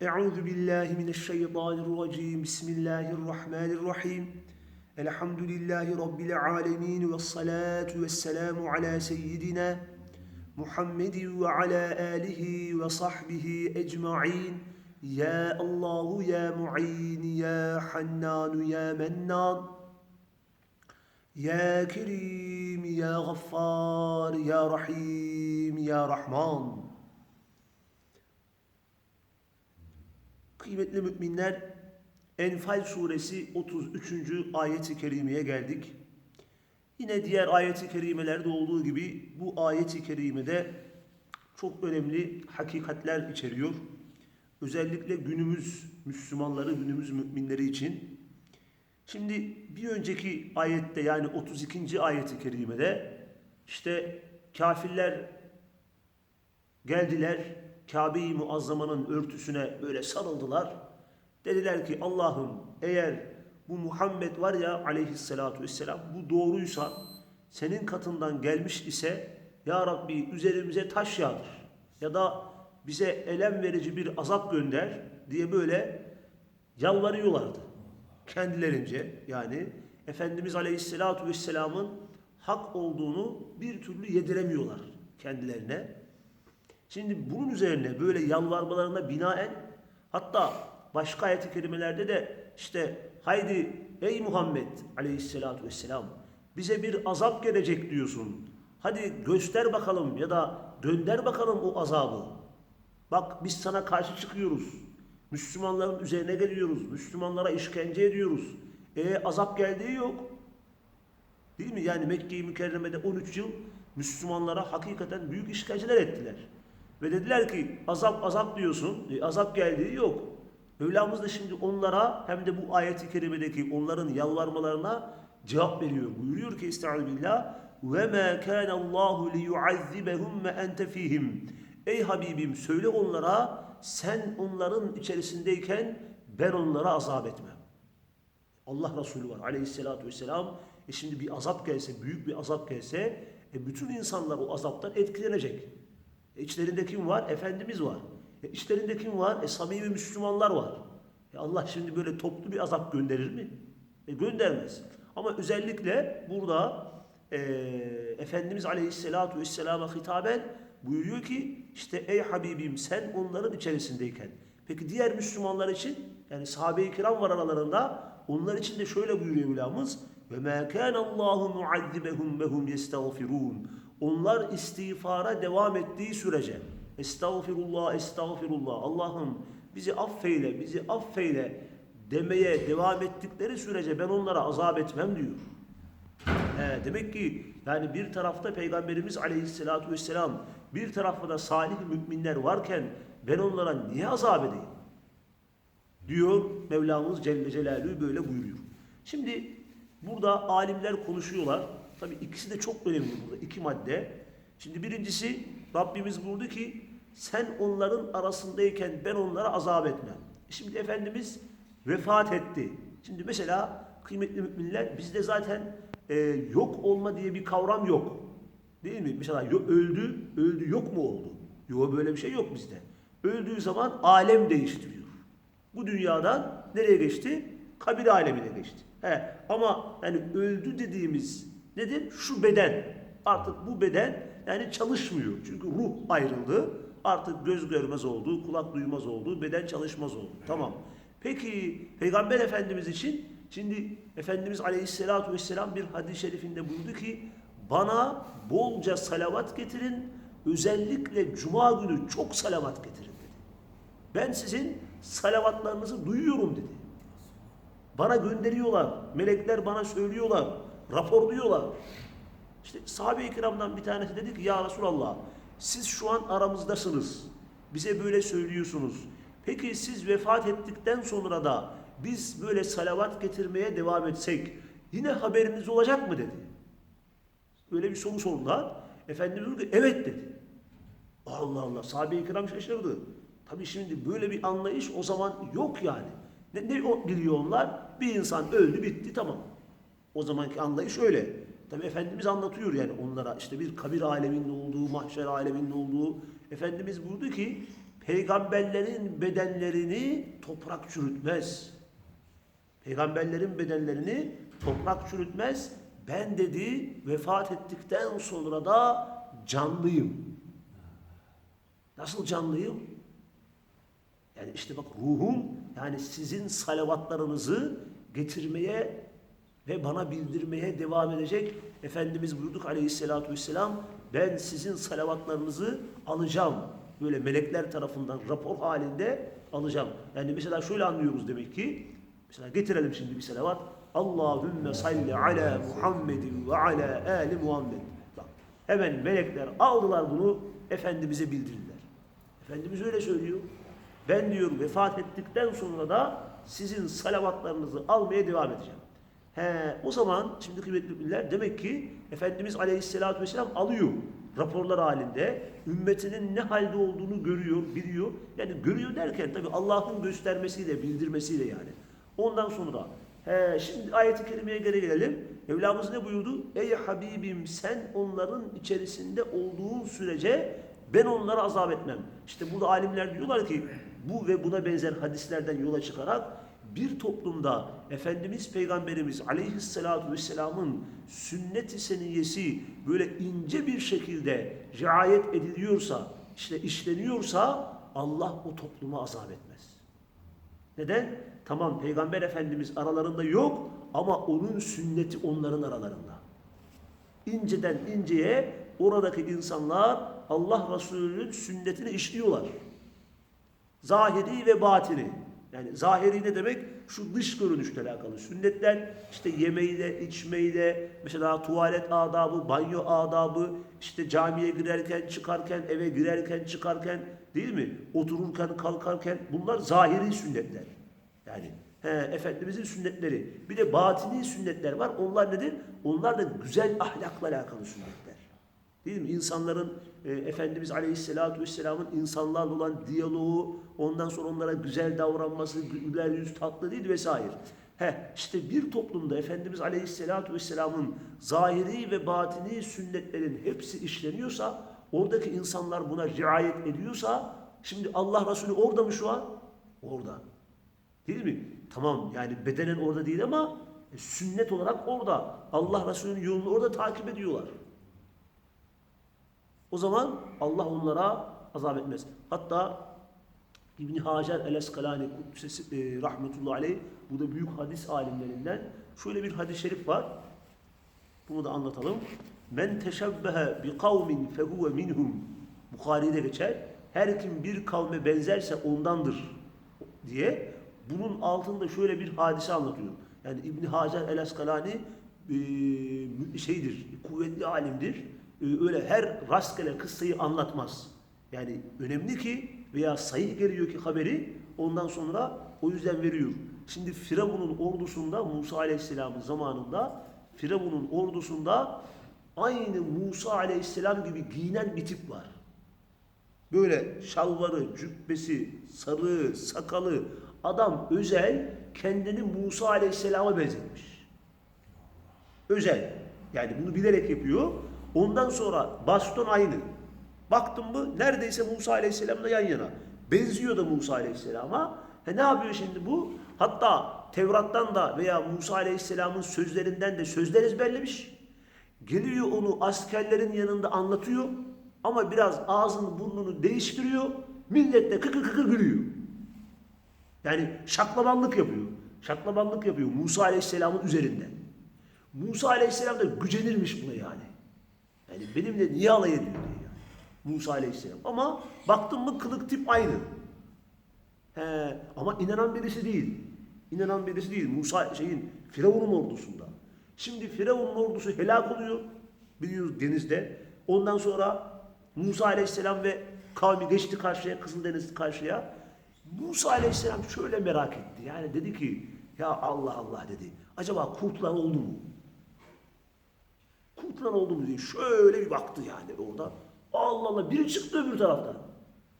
Euzu billahi mineşşeytanirracim. Bismillahirrahmanirrahim. Elhamdülillahi rabbil alamin ve salatu vesselamu ala seyyidina Muhammedin ve ala alihi ve sahbihi ecmaîn. Ya Allahu ya Muin ya Hannan ya Mennan. Ya Kerim ya Gaffar ya Rahim ya Rahman. Kıymetli müminler, Enfal suresi 33. ayeti kerimeye geldik. Yine diğer ayeti kerimelerde olduğu gibi bu ayeti kerimede çok önemli hakikatler içeriyor. Özellikle günümüz Müslümanları, günümüz müminleri için. Şimdi bir önceki ayette yani 32. ayeti kerimede işte kafirler geldiler Kabe-i Muazzama'nın örtüsüne böyle sarıldılar. Dediler ki Allah'ım eğer bu Muhammed var ya aleyhissalatu vesselam bu doğruysa senin katından gelmiş ise ya Rabbi üzerimize taş yağdır ya da bize elem verici bir azap gönder diye böyle yalvarıyorlardı. Kendilerince yani Efendimiz Aleyhisselatü Vesselam'ın hak olduğunu bir türlü yediremiyorlar kendilerine. Şimdi bunun üzerine böyle yalvarmalarına binaen hatta başka ayet-i kerimelerde de işte haydi ey Muhammed Aleyhisselatü Vesselam bize bir azap gelecek diyorsun. Hadi göster bakalım ya da dönder bakalım o azabı. Bak biz sana karşı çıkıyoruz. Müslümanların üzerine geliyoruz. Müslümanlara işkence ediyoruz. E azap geldiği yok. Değil mi? Yani Mekke-i Mükerreme'de 13 yıl Müslümanlara hakikaten büyük işkenceler ettiler. Ve dediler ki azap azap diyorsun. E, azap geldiği yok. Mevlamız da şimdi onlara hem de bu ayeti kerimedeki onların yalvarmalarına cevap veriyor. Buyuruyor ki Estaizu billah ve ma kana Allahu li yuazzibahum ve ente fihim. Ey Habibim söyle onlara sen onların içerisindeyken ben onlara azap etmem. Allah Resulü var aleyhissalatü vesselam. E şimdi bir azap gelse, büyük bir azap gelse e bütün insanlar o azaptan etkilenecek. E içlerinde kim var? Efendimiz var. E içlerinde kim var? E samimi Müslümanlar var. E Allah şimdi böyle toplu bir azap gönderir mi? E göndermez. Ama özellikle burada e, Efendimiz Aleyhisselatü Vesselam'a hitaben buyuruyor ki işte ey Habibim sen onların içerisindeyken. Peki diğer Müslümanlar için yani sahabe-i kiram var aralarında onlar için de şöyle buyuruyor Mevlamız ve mâ kâne Allahu muazzibehum ve. Onlar istiğfara devam ettiği sürece estağfirullah estağfirullah Allah'ım bizi affeyle bizi affeyle demeye devam ettikleri sürece ben onlara azap etmem diyor. He, demek ki yani bir tarafta Peygamberimiz Aleyhisselatü Vesselam bir tarafta da salih müminler varken ben onlara niye azap edeyim? Diyor Mevlamız Celle Celaluhu böyle buyuruyor. Şimdi burada alimler konuşuyorlar. Tabii ikisi de çok önemli burada. iki madde. Şimdi birincisi Rabbimiz buyurdu ki sen onların arasındayken ben onlara azap etmem. Şimdi Efendimiz vefat etti. Şimdi mesela kıymetli müminler bizde zaten e, yok olma diye bir kavram yok. Değil mi? Mesela öldü, öldü yok mu oldu? Yok böyle bir şey yok bizde. Öldüğü zaman alem değiştiriyor. Bu dünyadan nereye geçti? Kabir alemine geçti. He, ama yani öldü dediğimiz nedir? Şu beden. Artık bu beden yani çalışmıyor. Çünkü ruh ayrıldı. Artık göz görmez oldu, kulak duymaz oldu, beden çalışmaz oldu. Tamam. Peki Peygamber Efendimiz için şimdi Efendimiz Aleyhisselatü Vesselam bir hadis-i şerifinde buyurdu ki bana bolca salavat getirin özellikle cuma günü çok salavat getirin dedi. Ben sizin salavatlarınızı duyuyorum dedi. Bana gönderiyorlar. Melekler bana söylüyorlar. Raporluyorlar. İşte sahabe-i kiramdan bir tanesi dedi ki ya Resulallah siz şu an aramızdasınız. Bize böyle söylüyorsunuz. Peki siz vefat ettikten sonra da biz böyle salavat getirmeye devam etsek yine haberiniz olacak mı dedi. Böyle bir soru sordular. Efendimiz dedi evet dedi. Allah Allah sahabe-i kiram şaşırdı. Tabii şimdi böyle bir anlayış o zaman yok yani. Ne, ne biliyor onlar? Bir insan öldü bitti tamam. O zamanki anlayış öyle. Tabii Efendimiz anlatıyor yani onlara işte bir kabir aleminin olduğu, mahşer aleminin olduğu. Efendimiz buyurdu ki peygamberlerin bedenlerini toprak çürütmez. Peygamberlerin bedenlerini toprak çürütmez. Ben dedi vefat ettikten sonra da canlıyım. Nasıl canlıyım? Yani işte bak ruhum yani sizin salavatlarınızı getirmeye ve bana bildirmeye devam edecek. Efendimiz buyurduk aleyhissalatü vesselam ben sizin salavatlarınızı alacağım. Böyle melekler tarafından rapor halinde alacağım. Yani mesela şöyle anlıyoruz demek ki. Mesela getirelim şimdi bir salavat. Allahümme salli ala Muhammedin ve ala ali Muhammed. Bak hemen melekler aldılar bunu Efendimiz'e bildirdiler. Efendimiz öyle söylüyor. Ben diyor vefat ettikten sonra da sizin salavatlarınızı almaya devam edeceğim. He, o zaman şimdi kıymetli müminler demek ki Efendimiz Aleyhisselatü Vesselam alıyor raporlar halinde. Ümmetinin ne halde olduğunu görüyor, biliyor. Yani görüyor derken tabi Allah'ın göstermesiyle, bildirmesiyle yani. Ondan sonra he, şimdi ayet-i kerimeye geri gelelim. Mevlamız ne buyurdu? Ey Habibim sen onların içerisinde olduğun sürece ben onları azap etmem. İşte burada alimler diyorlar ki bu ve buna benzer hadislerden yola çıkarak bir toplumda Efendimiz Peygamberimiz Aleyhisselatü Vesselam'ın sünnet-i seniyesi böyle ince bir şekilde riayet ediliyorsa, işte işleniyorsa Allah o topluma azap etmez. Neden? Tamam Peygamber Efendimiz aralarında yok ama onun sünneti onların aralarında. İnceden inceye oradaki insanlar Allah Resulü'nün sünnetini işliyorlar. Zahiri ve batini. Yani zahiri ne demek? Şu dış görünüşle alakalı. Sünnetler işte yemeğiyle, içmeyle, mesela tuvalet adabı, banyo adabı, işte camiye girerken, çıkarken, eve girerken, çıkarken değil mi? Otururken, kalkarken bunlar zahiri sünnetler. Yani he, Efendimizin sünnetleri. Bir de batini sünnetler var. Onlar nedir? Onlar da güzel ahlakla alakalı sünnetler. Değil mi? İnsanların e, Efendimiz Aleyhisselatü Vesselam'ın insanlarla olan diyaloğu, ondan sonra onlara güzel davranması, güler yüz tatlı değil vesaire. He, işte bir toplumda Efendimiz Aleyhisselatü Vesselam'ın zahiri ve batini sünnetlerin hepsi işleniyorsa, oradaki insanlar buna riayet ediyorsa, şimdi Allah Resulü orada mı şu an? Orada. Değil mi? Tamam yani bedenen orada değil ama e, sünnet olarak orada. Allah Resulü'nün yolunu orada takip ediyorlar. O zaman Allah onlara azap etmez. Hatta İbni Hacer el-Eskalani e, rahmetullahi aleyh bu da büyük hadis alimlerinden şöyle bir hadis-i şerif var. Bunu da anlatalım. Men teşebbehe bi kavmin fehuve minhum Bukhari'de geçer. Her kim bir kavme benzerse ondandır diye bunun altında şöyle bir hadise anlatıyor. Yani İbni Hacer el-Eskalani e, şeydir, kuvvetli alimdir. E, öyle her rastgele kıssayı anlatmaz. Yani önemli ki veya sayı geliyor ki haberi ondan sonra o yüzden veriyor. Şimdi Firavun'un ordusunda Musa Aleyhisselam'ın zamanında Firavun'un ordusunda aynı Musa Aleyhisselam gibi giyinen bir tip var. Böyle şalvarı, cübbesi, sarığı, sakalı adam özel kendini Musa Aleyhisselam'a benzetmiş. Özel. Yani bunu bilerek yapıyor. Ondan sonra baston aynı. Baktın mı neredeyse Musa Aleyhisselam'la yan yana. Benziyor da Musa Aleyhisselam'a. E ne yapıyor şimdi bu? Hatta Tevrat'tan da veya Musa Aleyhisselam'ın sözlerinden de sözler ezberlemiş. Geliyor onu askerlerin yanında anlatıyor. Ama biraz ağzını burnunu değiştiriyor. Millet de kıkır kıkır gülüyor. Yani şaklabanlık yapıyor. Şaklabanlık yapıyor Musa Aleyhisselam'ın üzerinden. Musa Aleyhisselam da gücenirmiş buna yani. Yani benimle niye alay ediyor diye yani. Musa Aleyhisselam. Ama baktın mı kılık tip aynı. He, ama inanan birisi değil. İnanan birisi değil. Musa şeyin Firavun'un ordusunda. Şimdi Firavun'un ordusu helak oluyor. Biliyoruz denizde. Ondan sonra Musa Aleyhisselam ve kavmi geçti karşıya, Kızıldeniz karşıya. Musa Aleyhisselam şöyle merak etti. Yani dedi ki ya Allah Allah dedi. Acaba kurtulan oldu mu? Kurtulan oldu mu diye şöyle bir baktı yani orada. Allah Allah biri çıktı öbür taraftan.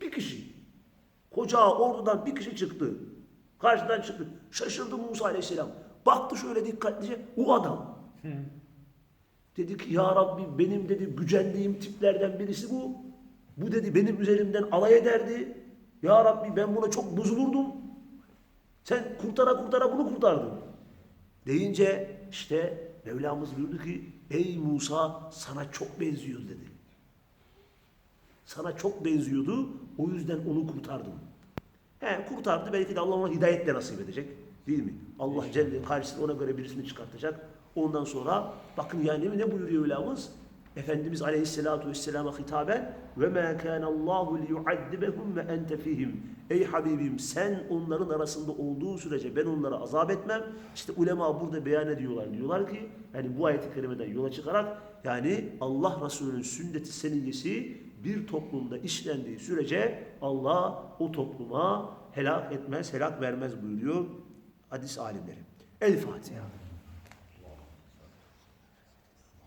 Bir kişi. Koca ordudan bir kişi çıktı. Karşıdan çıktı. Şaşırdı Musa Aleyhisselam. Baktı şöyle dikkatlice. O adam. Dedi ki ya Rabbi benim dedi gücendiğim tiplerden birisi bu. Bu dedi benim üzerimden alay ederdi. Ya Rabbi ben buna çok bozulurdum. Sen kurtara kurtara bunu kurtardın. Deyince işte Mevlamız buyurdu ki ey Musa sana çok benziyor dedi. Sana çok benziyordu o yüzden onu kurtardım. He kurtardı belki de Allah ona hidayet de nasip edecek. Değil mi? Allah Celle karşısına ona göre birisini çıkartacak. Ondan sonra bakın yani ne buyuruyor Mevlamız? Efendimiz Aleyhisselatü Vesselam'a hitaben ve mâ kâne Allahu liyuaddibehum ve ente fihim. Ey Habibim sen onların arasında olduğu sürece ben onlara azap etmem. İşte ulema burada beyan ediyorlar. Diyorlar ki yani bu ayet-i kerimeden yola çıkarak yani Allah Resulü'nün sünneti seniyyesi bir toplumda işlendiği sürece Allah o topluma helak etmez, helak vermez buyuruyor hadis alimleri. El Fatiha.